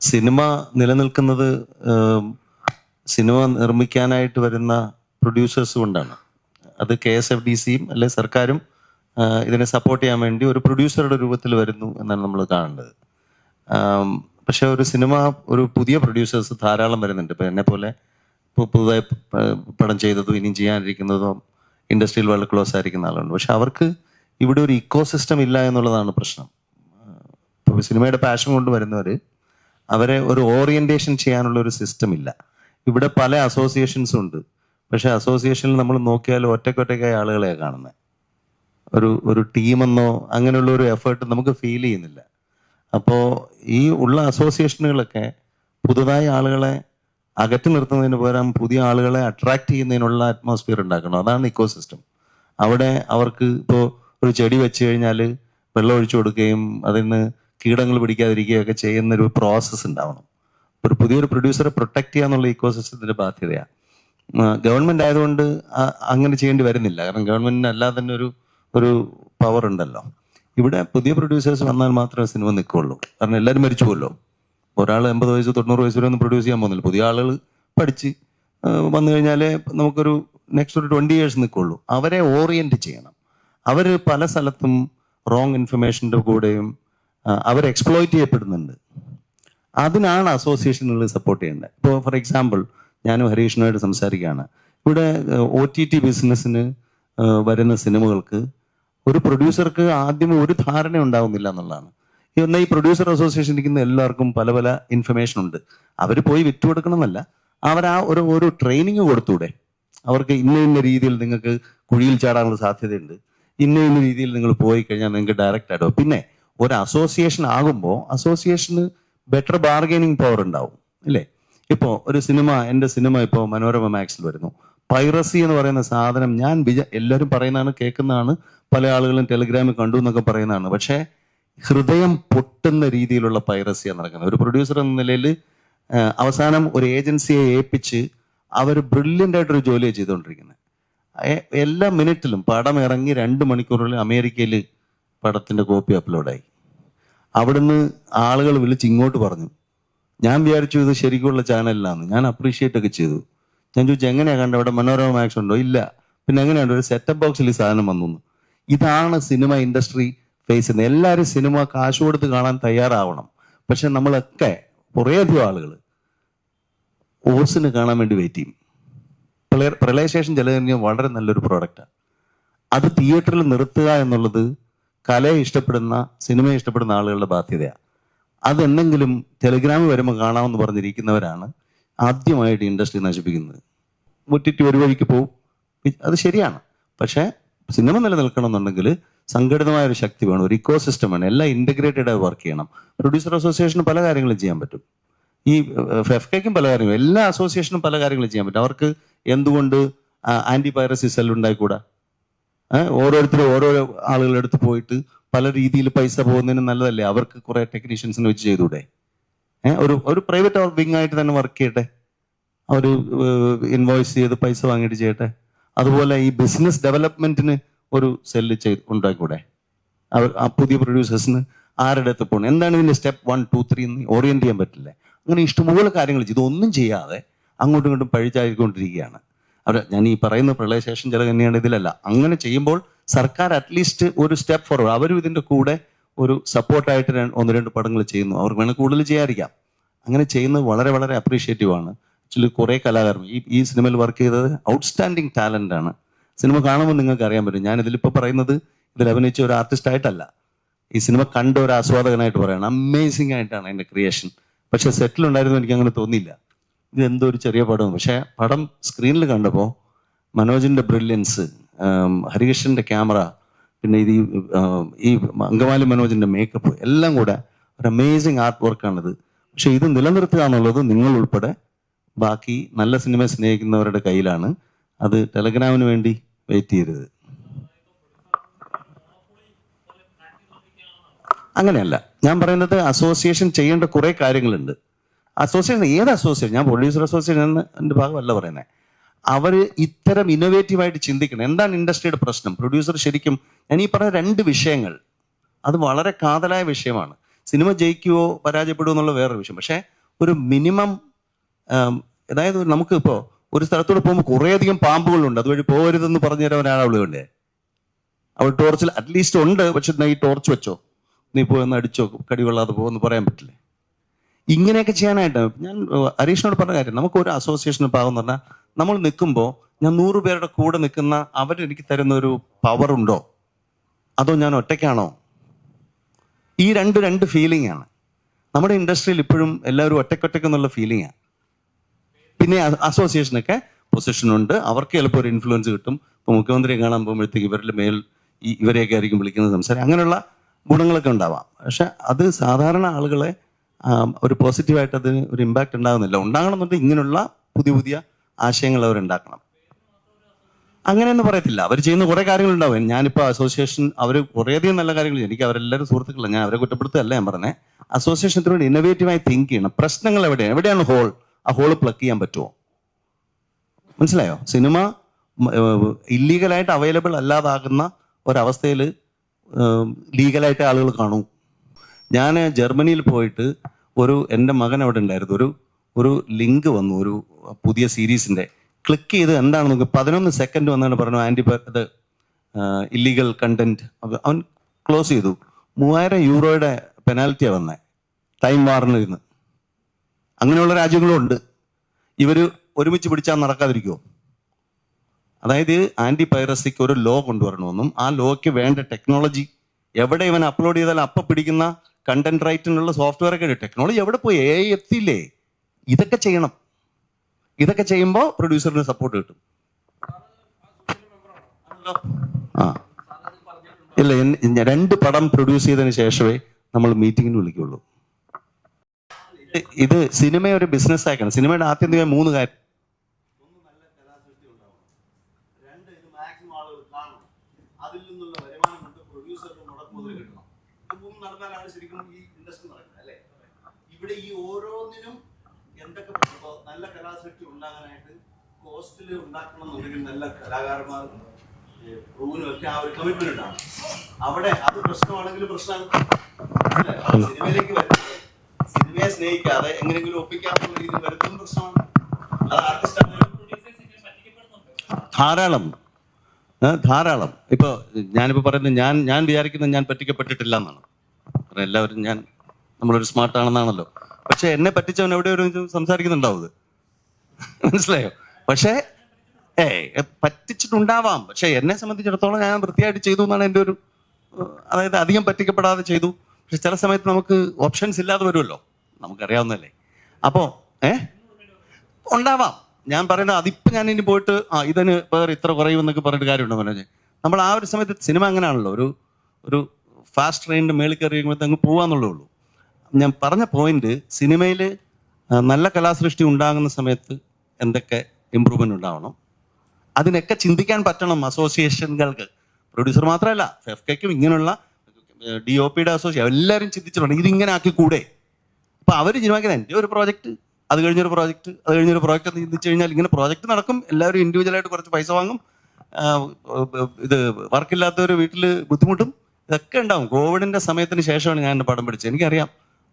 Cinema നിലനിൽക്കുന്നത് cinema നിർമ്മിക്കാനായിട്ട് വരുന്ന producers കൊണ്ടാണ്. അത് കെ എസ് എഫ് ഡി സിയും അല്ലെ സർക്കാരും ഇതിനെ സപ്പോർട്ട് ചെയ്യാൻ വേണ്ടി ഒരു പ്രൊഡ്യൂസറുടെ രൂപത്തിൽ വരുന്നു എന്നാണ് നമ്മൾ കാണേണ്ടത് പക്ഷെ ഒരു സിനിമ ഒരു പുതിയ പ്രൊഡ്യൂസേഴ്സ് ധാരാളം വരുന്നുണ്ട്. ഇപ്പൊ എന്നെ പോലെ ഇപ്പോൾ പുതുതായി പടം ചെയ്തതും ഇനിയും ചെയ്യാനിരിക്കുന്നതും ഇൻഡസ്ട്രിയിൽ വളരെ ക്ലോസ് ആയിരിക്കുന്ന ആളുണ്ട്. പക്ഷെ അവർക്ക് ഇവിടെ ഒരു ഇക്കോ സിസ്റ്റം ഇല്ല എന്നുള്ളതാണ് പ്രശ്നം. ഇപ്പോൾ സിനിമയുടെ പാഷൻ കൊണ്ട് വരുന്നവർ അവരെ ഒരു ഓറിയന്റേഷൻ ചെയ്യാനുള്ള ഒരു സിസ്റ്റം ഇല്ല. ഇവിടെ പല അസോസിയേഷൻസും ഉണ്ട്. പക്ഷെ അസോസിയേഷനിൽ നമ്മൾ നോക്കിയാൽ ഒറ്റക്കൊറ്റക്കായ ആളുകളെ കാണുന്നത് ഒരു ഒരു ടീമെന്നോ അങ്ങനെയുള്ള ഒരു എഫേർട്ട് നമുക്ക് ഫീൽ ചെയ്യുന്നില്ല. അപ്പോൾ ഈ ഉള്ള അസോസിയേഷനുകളൊക്കെ പുതുതായി ആളുകളെ അകറ്റി നിർത്തുന്നതിന് പകരം പുതിയ ആളുകളെ അട്രാക്ട് ചെയ്യുന്നതിനുള്ള അറ്റ്മോസ്ഫിയർ ഉണ്ടാക്കണം. അതാണ് ഇക്കോസിസ്റ്റം അവിടെ അവർക്ക് ഇപ്പോൾ ഒരു ചെടി വെച്ച് കഴിഞ്ഞാൽ വെള്ളം ഒഴിച്ചു കൊടുക്കുകയും അതിന് കീടങ്ങൾ പിടിക്കാതിരിക്കുകയൊക്കെ ചെയ്യുന്ന ഒരു പ്രോസസ്സ് ഉണ്ടാവണം. ഒരു പുതിയൊരു പ്രൊഡ്യൂസറെ പ്രൊട്ടക്ട് ചെയ്യുക എന്നുള്ള ഇക്കോ ബാധ്യതയാണ് ഗവൺമെന്റ് ആയതുകൊണ്ട് അങ്ങനെ ചെയ്യേണ്ടി വരുന്നില്ല. കാരണം ഗവൺമെന്റിന് അല്ലാതെ തന്നെ ഒരു ഒരു പവർ ഉണ്ടല്ലോ. ഇവിടെ പുതിയ പ്രൊഡ്യൂസേഴ്സ് വന്നാൽ മാത്രമേ സിനിമ നിൽക്കുള്ളൂ കാരണം എല്ലാവരും മരിച്ചു പോലോ ഒരാൾ എൺപത് വയസ്സ് തൊണ്ണൂറ് വയസ്സ് വരെ ഒന്നും പ്രൊഡ്യൂസ് ചെയ്യാൻ പോകുന്നില്ല. പുതിയ ആളുകൾ പഠിച്ച് വന്നു കഴിഞ്ഞാലേ നമുക്കൊരു നെക്സ്റ്റ് ഒരു ട്വന്റി ഇയേഴ്സ് നിൽക്കുള്ളൂ അവരെ ഓറിയന്റ് ചെയ്യണം. അവർ പല സ്ഥലത്തും റോങ് ഇൻഫർമേഷന്റെ കൂടെയും അവർ എക്സ്പ്ലോയിറ്റ് ചെയ്യപ്പെടുന്നുണ്ട്. അതിനാണ് അസോസിയേഷനുകൾ സപ്പോർട്ട് ചെയ്യേണ്ടത്. ഇപ്പോൾ ഫോർ എക്സാമ്പിൾ ഞാനും ഹരീഷിനുമായിട്ട് സംസാരിക്കുകയാണ്. ഇവിടെ ഒ ടി ടി ബിസിനസ്സിന് വരുന്ന സിനിമകൾക്ക് ഒരു പ്രൊഡ്യൂസർക്ക് ആദ്യം ഒരു ധാരണ ഉണ്ടാവുന്നില്ല എന്നുള്ളതാണ്. എന്നാൽ ഈ പ്രൊഡ്യൂസർ അസോസിയേഷൻ ഇരിക്കുന്ന എല്ലാവർക്കും പല പല ഇൻഫർമേഷൻ ഉണ്ട്. അവർ പോയി വിറ്റ് കൊടുക്കണമെന്നല്ല. അവർ ആ ഒരു ഒരു ട്രെയിനിങ് കൊടുത്തൂടെ. അവർക്ക് ഇന്ന ഇന്ന രീതിയിൽ നിങ്ങൾക്ക് കുഴിയിൽ ചാടാനുള്ള സാധ്യതയുണ്ട്. ഇന്ന ഇന്ന രീതിയിൽ നിങ്ങൾ പോയി കഴിഞ്ഞാൽ നിങ്ങൾക്ക് ഡയറക്റ്റ് ആയിട്ടോ പിന്നെ ഒരു അസോസിയേഷൻ ആകുമ്പോൾ അസോസിയേഷന് ബെറ്റർ ബാർഗൈനിങ് പവർ ഉണ്ടാവും അല്ലേ? ഇപ്പോൾ ഒരു സിനിമ എന്റെ സിനിമ ഇപ്പോൾ മനോരമ മാക്സിൽ വരുന്നു. പൈറസി എന്ന് പറയുന്ന സാധനം ഞാൻ വിചാ എല്ലാവരും പറയുന്നതാണ് കേൾക്കുന്നതാണ് പല ആളുകളും ടെലിഗ്രാമിൽ കണ്ടു എന്നൊക്കെ പറയുന്നതാണ്. പക്ഷേ ഹൃദയം പൊട്ടുന്ന രീതിയിലുള്ള പൈറസിയാണ് നടക്കുന്നത്. ഒരു പ്രൊഡ്യൂസർ എന്ന നിലയിൽ അവസാനം ഒരു ഏജൻസിയെ ഏൽപ്പിച്ച് അവർ ബ്രില്യന്റ് ആയിട്ടൊരു ജോലിയാണ് ചെയ്തുകൊണ്ടിരിക്കുന്നത്. എല്ലാ മിനിറ്റിലും പടം ഇറങ്ങി രണ്ട് മണിക്കൂറിൽ അമേരിക്കയിൽ പടത്തിന്റെ കോപ്പി അപ്ലോഡായി അവിടുന്ന് ആളുകൾ വിളിച്ച് ഇങ്ങോട്ട് പറഞ്ഞു. ഞാൻ വിചാരിച്ചു ഇത് ശരിക്കുള്ള ചാനലിലാണ്. ഞാൻ അപ്രീഷിയേറ്റ് ഒക്കെ ചെയ്തു. ഞാൻ ചോദിച്ചു എങ്ങനെയാ കണ്ടത്? അവിടെ മനോരമ മാക്സ് ഉണ്ടോ? ഇല്ല. പിന്നെ എങ്ങനെയുണ്ട്? ഒരു സെറ്റപ്പ് ബോക്സിൽ ഈ സാധനം വന്നു ഇതാണ് സിനിമ ഇൻഡസ്ട്രി ഫേസ് ചെയ്യുന്നത്. എല്ലാവരും സിനിമ കാശ് കൊടുത്ത് കാണാൻ തയ്യാറാവണം. പക്ഷെ നമ്മളൊക്കെ കുറേയധികം ആളുകൾ ഓസിന് കാണാൻ വേണ്ടി വെയിറ്റ് ചെയ്യും. പ്രളയ പ്രളയശേഷം ജലകന്യം വളരെ നല്ലൊരു പ്രോഡക്റ്റാണ് അത് തിയേറ്ററിൽ നിർത്തുക എന്നുള്ളത് കലയെ ഇഷ്ടപ്പെടുന്ന സിനിമയെ ഇഷ്ടപ്പെടുന്ന ആളുകളുടെ ബാധ്യതയാണ്. അതെന്തെങ്കിലും ടെലിഗ്രാം വരുമ്പോൾ കാണാമെന്ന് പറഞ്ഞിരിക്കുന്നവരാണ് ആദ്യമായിട്ട് ഇൻഡസ്ട്രി നശിപ്പിക്കുന്നത്. മുറ്റിറ്റ് ഒരു വഴിക്ക് പോവും. അത് ശരിയാണ്. പക്ഷേ സിനിമ നിലനിൽക്കണമെന്നുണ്ടെങ്കിൽ സംഘടിതമായ ഒരു ശക്തി വേണം ഒരു ഇക്കോ സിസ്റ്റം വേണം. എല്ലാം ഇന്റഗ്രേറ്റഡ് ആയി വർക്ക് ചെയ്യണം. പ്രൊഡ്യൂസർ അസോസിയേഷന് പല കാര്യങ്ങളും ചെയ്യാൻ പറ്റും. ഈ എഫ് കെക്കും പല കാര്യങ്ങളും എല്ലാ അസോസിയേഷനും പല കാര്യങ്ങളും ചെയ്യാൻ പറ്റും. അവർക്ക് എന്തുകൊണ്ട് ആന്റി പൈറസി സെൽ ഉണ്ടായിക്കൂടാ? ഓരോരുത്തരും ഓരോ ആളുകളുടെ അടുത്ത് പോയിട്ട് പല രീതിയിൽ പൈസ പോകുന്നതിന് നല്ലതല്ലേ? അവർക്ക് കുറെ ടെക്നീഷ്യൻസിനെ വെച്ച് ചെയ്തൂടെ? ഒരു ഒരു പ്രൈവറ്റ് വിങ് ആയിട്ട് തന്നെ വർക്ക് ചെയ്യട്ടെ? അവർ ഇൻവോയ്സ് ചെയ്ത് പൈസ വാങ്ങിയിട്ട് ചെയ്യട്ടെ? അതുപോലെ ഈ ബിസിനസ് ഡെവലപ്മെന്റിന് ഒരു സെല്ല് ചെയ്ത് ഉണ്ടാക്കൂടെ? അവർ ആ പുതിയ പ്രൊഡ്യൂസേഴ്സിന് ആരുടെ അടുത്ത് പോകണം എന്താണ് ഇതിന്റെ സ്റ്റെപ്പ് വൺ ടു ത്രീ എന്ന് ഓറിയന്റ് ചെയ്യാൻ പറ്റില്ലേ? അങ്ങനെ ഇഷ്ടംപോലെ കാര്യങ്ങൾ ചെയ്തു. ഒന്നും ചെയ്യാതെ അങ്ങോട്ടും ഇങ്ങോട്ടും പഴിച്ചായിക്കൊണ്ടിരിക്കുകയാണ്. അവിടെ ഞാൻ ഈ പറയുന്ന പ്രളയശേഷം ചില തന്നെയാണ് ഇതിലല്ല. അങ്ങനെ ചെയ്യുമ്പോൾ സർക്കാർ അറ്റ്ലീസ്റ്റ് ഒരു സ്റ്റെപ്പ് ഫോർവേഡ് അവരും ഇതിന്റെ കൂടെ ഒരു സപ്പോർട്ടായിട്ട് ഒന്ന് രണ്ട് പടങ്ങൾ ചെയ്യുന്നു. അവർക്ക് വേണമെങ്കിൽ കൂടുതൽ ചെയ്യാതിരിക്കാം. അങ്ങനെ ചെയ്യുന്നത് വളരെ വളരെ അപ്രീഷിയേറ്റീവ് ആണ്. ആക്ച്വലി കുറേ കലാകാരൻ ഈ ഈ സിനിമയിൽ വർക്ക് ചെയ്തത് ഔട്ട്സ്റ്റാൻഡിങ് ടാലന്റ് ആണ്. സിനിമ കാണുമ്പോൾ നിങ്ങൾക്ക് അറിയാൻ പറ്റും. ഞാൻ ഇതിലിപ്പോൾ പറയുന്നത് ഇതിൽ അഭിനയിച്ച ഒരു ആർട്ടിസ്റ്റ് ആയിട്ടല്ല. ഈ സിനിമ കണ്ട ഒരു ആസ്വാദകനായിട്ട് പറയണം. അമേസിംഗ് ആയിട്ടാണ് അതിന്റെ ക്രിയേഷൻ പക്ഷെ സെറ്റിൽ ഉണ്ടായിരുന്നു എനിക്ക് അങ്ങനെ തോന്നിയില്ല. ഇത് എന്തോ ഒരു ചെറിയ പടം പക്ഷെ പടം സ്ക്രീനിൽ കണ്ടപ്പോൾ മനോജിന്റെ ബ്രില്യൻസ് ഹരികൃഷ്ണന്റെ ക്യാമറ പിന്നെ ഇത് ഈ, അങ്കമാലി മനോജിന്റെ മേക്കപ്പ് എല്ലാം കൂടെ ഒരു അമേസിങ് ആർട്ട് വർക്കാണിത് പക്ഷെ ഇത് നിലനിർത്തുക എന്നുള്ളത് നിങ്ങൾ ഉൾപ്പെടെ ബാക്കി നല്ല സിനിമ സ്നേഹിക്കുന്നവരുടെ കയ്യിലാണ്. അത് ടെലഗ്രാമിന് വേണ്ടി വെയിറ്റ് ചെയ്യരുത്. അങ്ങനെയല്ല. ഞാൻ പറയുന്നത് അസോസിയേഷൻ ചെയ്യേണ്ട കുറേ കാര്യങ്ങളുണ്ട്. അസോസിയേഷൻ ഏത് അസോസിയേഷൻ ഞാൻ പ്രൊഡ്യൂസർ അസോസിയേഷൻ ഭാഗമല്ല പറയുന്നത് അവർ ഇത്തരം ഇന്നോവേറ്റീവായിട്ട് ചിന്തിക്കണം. എന്താണ് ഇൻഡസ്ട്രിയുടെ പ്രശ്നം? പ്രൊഡ്യൂസർ ശരിക്കും ഞാൻ ഈ പറഞ്ഞ രണ്ട് വിഷയങ്ങൾ അത് വളരെ കാതലായ വിഷയമാണ്. സിനിമ ജയിക്കുവോ പരാജയപ്പെടുമോ എന്നുള്ള വേറൊരു വിഷയം. പക്ഷേ ഒരു മിനിമം അതായത് നമുക്ക് ഇപ്പോൾ ഒരു സ്ഥലത്തൂടെ പോകുമ്പോൾ കുറേയധികം പാമ്പുകളുണ്ട്. അതുവഴി പോകരുതെന്ന് പറഞ്ഞു തരാൻ ഒരാളെ വേണ്ടേ അവൾ ടോർച്ചിൽ അറ്റ്ലീസ്റ്റ് ഉണ്ട്. പക്ഷെ ഈ ടോർച്ച് വെച്ചോ? നീ പോയി ഒന്ന് അടിച്ചോ? കടി കൊള്ളാതെ പോകുമെന്ന് പറയാൻ പറ്റില്ലേ? ഇങ്ങനെയൊക്കെ ചെയ്യാനായിട്ട് ഞാൻ ഹരീഷിനോട് പറഞ്ഞ കാര്യം നമുക്ക് ഒരു അസോസിയേഷന് പാവം എന്ന് പറഞ്ഞാൽ നമ്മൾ നിൽക്കുമ്പോൾ ഞാൻ നൂറ് പേരുടെ കൂടെ നിൽക്കുന്ന അവരെനിക്ക് തരുന്ന ഒരു പവർ ഉണ്ടോ? അതോ ഞാൻ ഒറ്റയ്ക്കാണോ? ഈ രണ്ട് രണ്ട് ഫീലിംഗ് ആണ്. നമ്മുടെ ഇൻഡസ്ട്രിയിൽ ഇപ്പോഴും എല്ലാവരും ഒറ്റയ്ക്കൊറ്റയ്ക്ക് എന്നുള്ള ഫീലിംഗ് ആണ് പിന്നെ അസോസിയേഷനൊക്കെ പൊസിഷൻ ഉണ്ട്. അവർക്ക് ചിലപ്പോൾ ഒരു ഇൻഫ്ലുവൻസ് കിട്ടും. ഇപ്പോൾ മുഖ്യമന്ത്രിയെ കാണാൻ പോകുമ്പോഴത്തേക്ക് ഇവരുടെ മേൽ ഇവരെയൊക്കെ ആയിരിക്കും വിളിക്കുന്നത് സംസാരം. അങ്ങനെയുള്ള ഗുണങ്ങളൊക്കെ ഉണ്ടാവാം. പക്ഷെ അത് സാധാരണ ആളുകളെ ഒരു പോസിറ്റീവായിട്ട് അതിന് ഒരു ഇമ്പാക്റ്റ് ഉണ്ടാകുന്നില്ല. ഉണ്ടാകണമെന്നുണ്ടെങ്കിൽ ഇങ്ങനെയുള്ള പുതിയ പുതിയ ആശയങ്ങൾ അവർ ഉണ്ടാക്കണം. അങ്ങനെയൊന്നും പറയത്തില്ല. അവർ ചെയ്യുന്ന കുറെ കാര്യങ്ങളുണ്ടാവും. ഞാനിപ്പോൾ അസോസിയേഷൻ അവർ കുറേയധികം നല്ല കാര്യങ്ങൾ. എനിക്ക് അവരെല്ലാവരും സുഹൃത്തുക്കളാണ് ഞാൻ അവരെ കുറ്റപ്പെടുത്തുകയല്ല ഞാൻ പറഞ്ഞത് അസോസിയേഷനത്തിനോട് ഇന്നോവേറ്റീവായി തിങ്ക് ചെയ്യണം. പ്രശ്നങ്ങൾ എവിടെയാണ് എവിടെയാണ് ഹോൾ ആ ഹോൾ പ്ലഗ് ചെയ്യാൻ പറ്റുമോ? മനസ്സിലായോ? സിനിമ ഇല്ലീഗലായിട്ട് അവൈലബിൾ അല്ലാതാകുന്ന ഒരവസ്ഥയിൽ ലീഗലായിട്ട് ആളുകൾ കാണൂ. ഞാൻ ജർമ്മനിയിൽ പോയിട്ട് ഒരു എന്റെ മകൻ അവിടെ ഉണ്ടായിരുന്നു. ഒരു ഒരു ലിങ്ക് വന്നു ഒരു പുതിയ സീരീസിന്റെ. ക്ലിക്ക് ചെയ്ത് എന്താണ് നോക്കി പതിനൊന്ന് സെക്കൻഡ് വന്നാണ് പറഞ്ഞു ആന്റി ഇത് ഇല്ലീഗൽ കണ്ടന്റ് അവൻ ക്ലോസ് ചെയ്തു. മൂവായിരം യൂറോയുടെ പെനാൽറ്റിയാണ് വന്നത് ടൈം വാറിനിരുന്ന് അങ്ങനെയുള്ള രാജ്യങ്ങളും ഉണ്ട്. ഇവർ ഒരുമിച്ച് പിടിച്ചാൽ നടക്കാതിരിക്കുമോ അതായത് ആന്റി പൈറസിക്ക് ഒരു ലോ കൊണ്ടുവരണമെന്നും ആ ലോയ്ക്ക് വേണ്ട ടെക്നോളജി എവിടെ ഇവൻ അപ്ലോഡ് ചെയ്താൽ അപ്പം പിടിക്കുന്ന കണ്ടന്റ് റൈറ്റിനുള്ള സോഫ്റ്റ്വെയർ ഒക്കെ ടെക്നോളജി എവിടെ പോയി? എ എത്തില്ലേ ഇതൊക്കെ ചെയ്യണം. ഇതൊക്കെ ചെയ്യുമ്പോൾ പ്രൊഡ്യൂസറിന് സപ്പോർട്ട് കിട്ടും. ആ. ഇല്ല രണ്ട് പടം പ്രൊഡ്യൂസ് ചെയ്തതിന് ശേഷമേ നമ്മൾ മീറ്റിങ്ങിന് വിളിക്കുള്ളൂ. ഇത് സിനിമയെ ഒരു ബിസിനസ് ആക്കണം. സിനിമയുടെ ആത്യന്തികമായി മൂന്ന് കാര്യം. അതിൽ നിന്നുള്ള വരുമാനം കൊണ്ട് പ്രൊഡ്യൂസർക്ക് മുടക്കുമുതൽ കിട്ടണം. മൂന്ന് നടന്നാലാണ് ശരിക്കും ഈ ഇൻഡസ്ട്രി നടക്കുന്നത് അല്ലേ? ഇവിടെ ഈ ഓരോന്നിനും എന്തൊക്കെ നല്ല കലാസൃഷ്ടി ഉണ്ടാകാനായിട്ട് കോസ്റ്റിൽ ഉണ്ടാക്കണം എന്നുണ്ടെങ്കിൽ നല്ല കലാകാരന്മാർ പ്രൂവിനും ഒക്കെ ആ ഒരു കമ്മിറ്റ്മെന്റ് ഉണ്ടാവും അവിടെ അത് പ്രശ്നമാണെങ്കിൽ പ്രശ്നമാണ് സിനിമയിലേക്ക് വരുന്നത്. സിനിമയെ സ്നേഹിക്കാതെ എങ്ങനെയെങ്കിലും ഒപ്പിക്കാത്ത രീതിയിൽ വരുത്തുന്ന പ്രശ്നമാണ്. അത് ആർട്ടിസ്റ്റ് ധാരാളം. ധാരാളം. ഇപ്പോൾ ഞാനിപ്പോൾ പറയുന്നത് ഞാൻ ഞാൻ വിചാരിക്കുന്നത് ഞാൻ പറ്റിക്കപ്പെട്ടിട്ടില്ല എന്നാണ്. കാരണം എല്ലാവരും ഞാൻ നമ്മളൊരു സ്മാർട്ട് ആണെന്നാണല്ലോ പക്ഷെ എന്നെ പറ്റിച്ചവൻ എവിടെ ഒരു സംസാരിക്കുന്നുണ്ടാവും മനസ്സിലായോ? പക്ഷേ ഏ പറ്റിച്ചിട്ടുണ്ടാവാം. പക്ഷെ എന്നെ സംബന്ധിച്ചിടത്തോളം ഞാൻ വൃത്തിയായിട്ട് ചെയ്തു എന്നാണ് എന്റെ ഒരു അതായത് അധികം പറ്റിക്കപ്പെടാതെ ചെയ്തു. പക്ഷെ ചില സമയത്ത് നമുക്ക് ഓപ്ഷൻസ് ഇല്ലാതെ വരുമല്ലോ. നമുക്കറിയാവുന്നല്ലേ അപ്പോൾ ഏ? ഉണ്ടാവാം. ഞാൻ പറയുന്നത് അതിപ്പോ ഞാൻ ഇനി പോയിട്ട് ആ ഇതിന് വേറെ ഇത്ര കുറയും എന്നൊക്കെ പറഞ്ഞിട്ട് കാര്യമുണ്ടോ മനോജ്? നമ്മൾ ആ ഒരു സമയത്ത് സിനിമ അങ്ങനെയാണല്ലോ ഒരു ഒരു ഫാസ്റ്റ് ട്രെയിനിന്റെ മേളിൽ കയറി അങ്ങ് പോവാന്നുള്ളേ ഉള്ളൂ. ഞാൻ പറഞ്ഞ പോയിന്റ് സിനിമയിൽ നല്ല കലാസൃഷ്ടി ഉണ്ടാകുന്ന സമയത്ത് എന്തൊക്കെ ഇമ്പ്രൂവ്മെന്റ് ഉണ്ടാവണം? അതിനൊക്കെ ചിന്തിക്കാൻ പറ്റണം അസോസിയേഷനുകൾക്ക് പ്രൊഡ്യൂസർ മാത്രമല്ല എഫ് കെക്കും ഇങ്ങനെയുള്ള ഡി ഒ പിയുടെ അസോസിയേഷൻ എല്ലാവരും ചിന്തിച്ചിട്ടുണ്ട് ഇതിങ്ങനെ ആക്കി കൂടെ അപ്പൊ അവർ തീരുമാനിക്കുന്നത് എന്റെ ഒരു പ്രോജക്റ്റ് അത് കഴിഞ്ഞൊരു പ്രോജക്റ്റ് അത് കഴിഞ്ഞൊരു പ്രോജക്റ്റ് എന്ന് ചിന്തിച്ചു കഴിഞ്ഞാൽ ഇങ്ങനെ പ്രോജക്റ്റ് നടക്കും. എല്ലാവരും ഇൻഡിവിജ്വലായിട്ട് കുറച്ച് പൈസ വാങ്ങും. ഇത് വർക്കില്ലാത്തവർ വീട്ടിൽ ബുദ്ധിമുട്ടും. ഇതൊക്കെ ഉണ്ടാവും. കോവിഡിന്റെ സമയത്തിന് ശേഷമാണ് ഞാൻ എന്റെ പടം പിടിച്ചത് എനിക്കറിയാം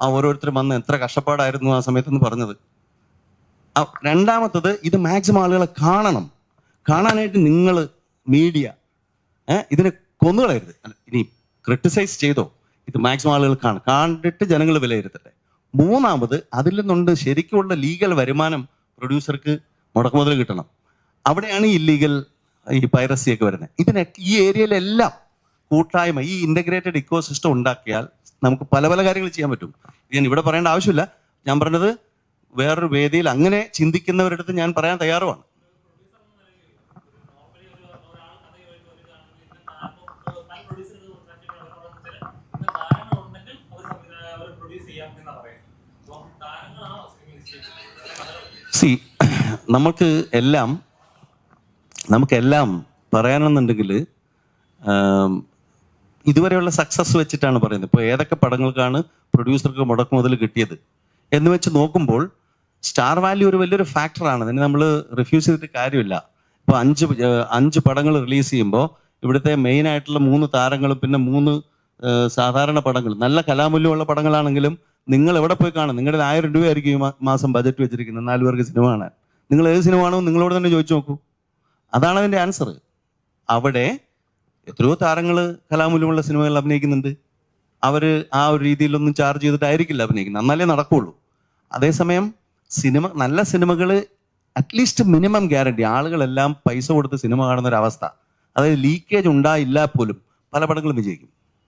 ആ ഓരോരുത്തരും വന്ന് എത്ര കഷ്ടപ്പാടായിരുന്നു ആ സമയത്തെന്ന് പറഞ്ഞത്. രണ്ടാമത്തത് ഇത് മാക്സിമം ആളുകളെ കാണണം. കാണാനായിട്ട് നിങ്ങൾ മീഡിയ ഇതിനെ കൊന്നുകളയരുത്. ഇനി ക്രിട്ടിസൈസ് ചെയ്തോ. ഇത് മാക്സിമം ആളുകൾ കാണും കണ്ടിട്ട് ജനങ്ങൾ വിലയിരുത്തട്ടെ. മൂന്നാമത് അതിൽ നിന്നുണ്ട് ശരിക്കുമുള്ള ലീഗൽ വരുമാനം പ്രൊഡ്യൂസർക്ക് മുടക്കുമുതൽ കിട്ടണം. അവിടെയാണ് ഈ ഇല്ലീഗൽ ഈ പൈറസി ഒക്കെ വരുന്നത്. ഇതിനെ ഈ ഏരിയയിലെല്ലാം കൂട്ടായ്മ ഈ ഇന്റഗ്രേറ്റഡ് ഇക്കോ സിസ്റ്റം ഉണ്ടാക്കിയാൽ നമുക്ക് പല പല കാര്യങ്ങൾ ചെയ്യാൻ പറ്റും. ഞാൻ ഇവിടെ പറയേണ്ട ആവശ്യമില്ല. ഞാൻ പറഞ്ഞത് വേറൊരു വേദിയിൽ അങ്ങനെ ചിന്തിക്കുന്നവരുടെ ചിന്തിക്കുന്നവരടുത്ത് ഞാൻ പറയാൻ തയ്യാറുമാണ്. സി നമുക്ക് എല്ലാം നമുക്കെല്ലാം പറയാനെന്നുണ്ടെങ്കിൽ ഇതുവരെയുള്ള സക്സസ് വെച്ചിട്ടാണ് പറയുന്നത്. ഇപ്പോൾ ഏതൊക്കെ പടങ്ങൾക്കാണ് പ്രൊഡ്യൂസർക്ക് മുടക്ക് മുതൽ കിട്ടിയത്? എന്ന് വെച്ച് നോക്കുമ്പോൾ സ്റ്റാർ വാല്യൂ ഒരു വലിയൊരു ഫാക്ടറാണ് അതിന് നമ്മൾ റിഫ്യൂസ് ചെയ്തിട്ട് കാര്യമില്ല. ഇപ്പോൾ അഞ്ച് അഞ്ച് പടങ്ങൾ റിലീസ് ചെയ്യുമ്പോൾ ഇവിടുത്തെ മെയിൻ ആയിട്ടുള്ള മൂന്ന് താരങ്ങളും പിന്നെ മൂന്ന് സാധാരണ പടങ്ങൾ നല്ല കലാമൂല്യമുള്ള പടങ്ങളാണെങ്കിലും നിങ്ങൾ എവിടെ പോയി കാണും? നിങ്ങളുടെ ആയിരം രൂപയായിരിക്കും ഈ മാസം ബജറ്റ് വെച്ചിരിക്കുന്നത്. നാല് പേർക്ക് സിനിമ കാണാൻ. നിങ്ങൾ ഏത് സിനിമ ആണോ നിങ്ങളോട് തന്നെ ചോദിച്ചു നോക്കൂ. അതാണ് അതിന്റെ ആൻസർ അവിടെ എത്രയോ താരങ്ങൾ കലാമൂല്യമുള്ള സിനിമകൾ അഭിനയിക്കുന്നുണ്ട്. അവർ ആ ഒരു രീതിയിലൊന്നും ചാർജ് ചെയ്തിട്ടായിരിക്കില്ല അഭിനയിക്കുന്നത്. എന്നാലേ നടക്കുകയുള്ളൂ അതേസമയം സിനിമ നല്ല സിനിമകൾ അറ്റ്ലീസ്റ്റ് മിനിമം ഗ്യാരണ്ടി ആളുകളെല്ലാം പൈസ കൊടുത്ത് സിനിമ കാണുന്ന ഒരു അവസ്ഥ അതായത് ലീക്കേജ് ഉണ്ടായില്ല പോലും. പല പടങ്ങളും വിജയിക്കും.